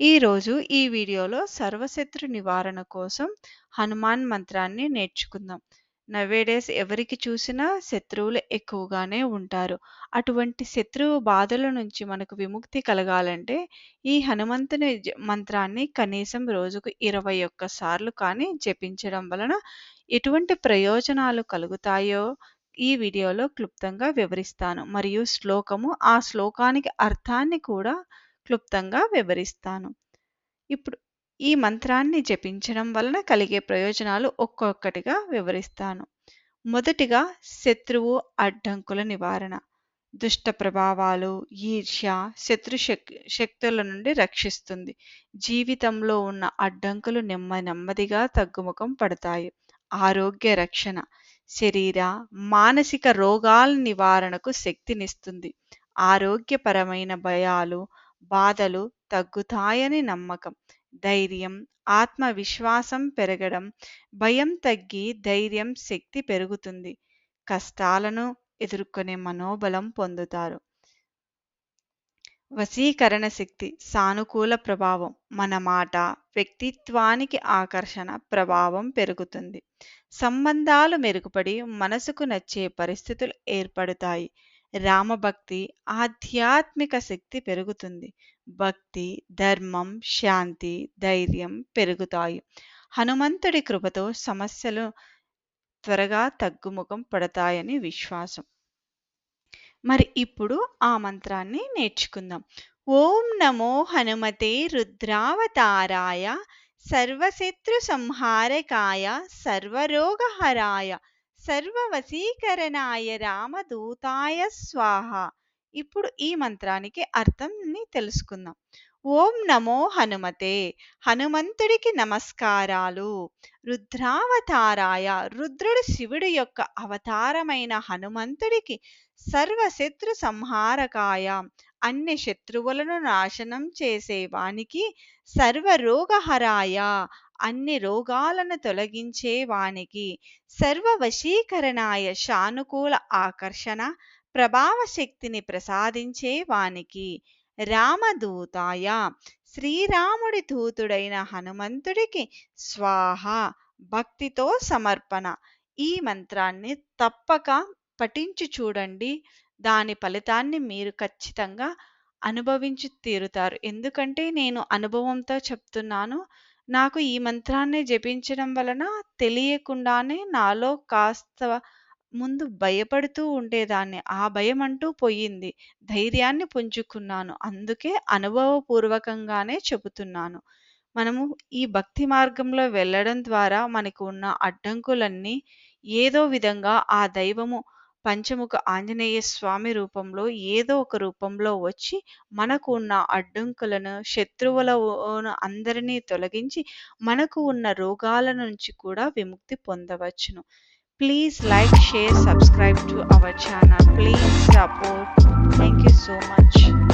ఈరోజు ఈ వీడియోలో సర్వశత్రు నివారణ కోసం హనుమాన్ మంత్రాన్ని నేర్చుకుందాం. నవేడేస్ ఎవరికి చూసినా శత్రువులు ఎక్కువగానే ఉంటారు. అటువంటి శత్రువు బాధల నుంచి మనకు విముక్తి కలగాలంటే ఈ హనుమంతుని మంత్రాన్ని కనీసం రోజుకు 21 సార్లు కానీ జపించడం వలన ఎటువంటి ప్రయోజనాలు కలుగుతాయో ఈ వీడియోలో క్లుప్తంగా వివరిస్తాను. మరియు శ్లోకము, ఆ శ్లోకానికి అర్థాన్ని కూడా క్లుప్తంగా వివరిస్తాను. ఇప్పుడు ఈ మంత్రాన్ని జపించడం వలన కలిగే ప్రయోజనాలు ఒక్కొక్కటిగా వివరిస్తాను. మొదటిగా శత్రువు అడ్డంకుల నివారణ. దుష్ట ప్రభావాలు, ఈర్ష్య, శత్రు శక్ శక్తుల నుండి రక్షిస్తుంది. జీవితంలో ఉన్న అడ్డంకులు నెమ్మ నెమ్మదిగా తగ్గుముఖం పడతాయి. ఆరోగ్య రక్షణ. శరీర, మానసిక రోగాల నివారణకు శక్తినిస్తుంది. ఆరోగ్యపరమైన భయాలు, బాధలు తగ్గుతాయని నమ్మకం. ధైర్యం, ఆత్మవిశ్వాసం పెరగడం. భయం తగ్గి ధైర్యం, శక్తి పెరుగుతుంది. కష్టాలను ఎదుర్కొనే మనోబలం పొందుతారు. వశీకరణ శక్తి. సానుకూల ప్రభావం. మన మాట, వ్యక్తిత్వానికి ఆకర్షణ ప్రభావం పెరుగుతుంది. సంబంధాలు మెరుగుపడి మనసుకు నచ్చే పరిస్థితులు ఏర్పడతాయి. రామభక్తి, ఆధ్యాత్మిక శక్తి పెరుగుతుంది. భక్తి, ధర్మం, శాంతి, ధైర్యం పెరుగుతాయి. హనుమంతుడి కృపతో సమస్యలు త్వరగా తగ్గుముఖం పడతాయని విశ్వాసం. మరి ఇప్పుడు ఆ మంత్రాన్ని నేర్చుకుందాం. ఓం నమో హనుమతే రుద్రావతారాయ సర్వశత్రు సంహారకాయ సర్వరోగహరాయ సర్వవశీకరణాయ రామదూతాయ స్వాహ. ఇప్పుడు ఈ మంత్రానికి అర్థంని తెలుసుకుందాం. ఓం నమో హనుమతే హనుమంతుడికి నమస్కారాలు. రుద్రావతారాయ రుద్రుడు శివుడి యొక్క అవతారమైన హనుమంతుడికి సర్వశత్రు సంహారకాయ అన్ని శత్రువులను నాశనం చేసేవానికి సర్వరోగహరాయ అన్ని రోగాలను తొలగించేవానికి సర్వవశీకరణాయ సానుకూల ఆకర్షణ ప్రభావ శక్తిని ప్రసాదించే వానికి రామదూతాయ శ్రీరాముడి దూతుడైన హనుమంతుడికి స్వాహ భక్తితో సమర్పణ. ఈ మంత్రాన్ని తప్పక పఠించి చూడండి. దాని ఫలితాన్ని మీరు ఖచ్చితంగా అనుభవించి తీరుతారు. ఎందుకంటే నేను అనుభవంతో చెప్తున్నాను. నాకు ఈ మంత్రాన్ని జపించడం వలన తెలియకుండానే నాలో కాస్త ముందు భయపడుతూ ఉండేదాన్ని. ఆ భయం అంటూ పోయింది. ధైర్యాన్ని పుంజుకున్నాను. అందుకే అనుభవపూర్వకంగానే చెబుతున్నాను. మనము ఈ భక్తి మార్గంలో వెళ్ళడం ద్వారా మనకు ఉన్న అడ్డంకులన్నీ ఏదో విధంగా ఆ దైవము పంచముఖ ఆంజనేయ స్వామి రూపంలో ఏదో ఒక రూపంలో వచ్చి మనకు ఉన్న అడ్డంకులను శత్రువుల అందరినీ తొలగించి మనకు ఉన్న రోగాల నుంచి కూడా విముక్తి పొందవచ్చును. Please like share subscribe to our channel please support thank you so much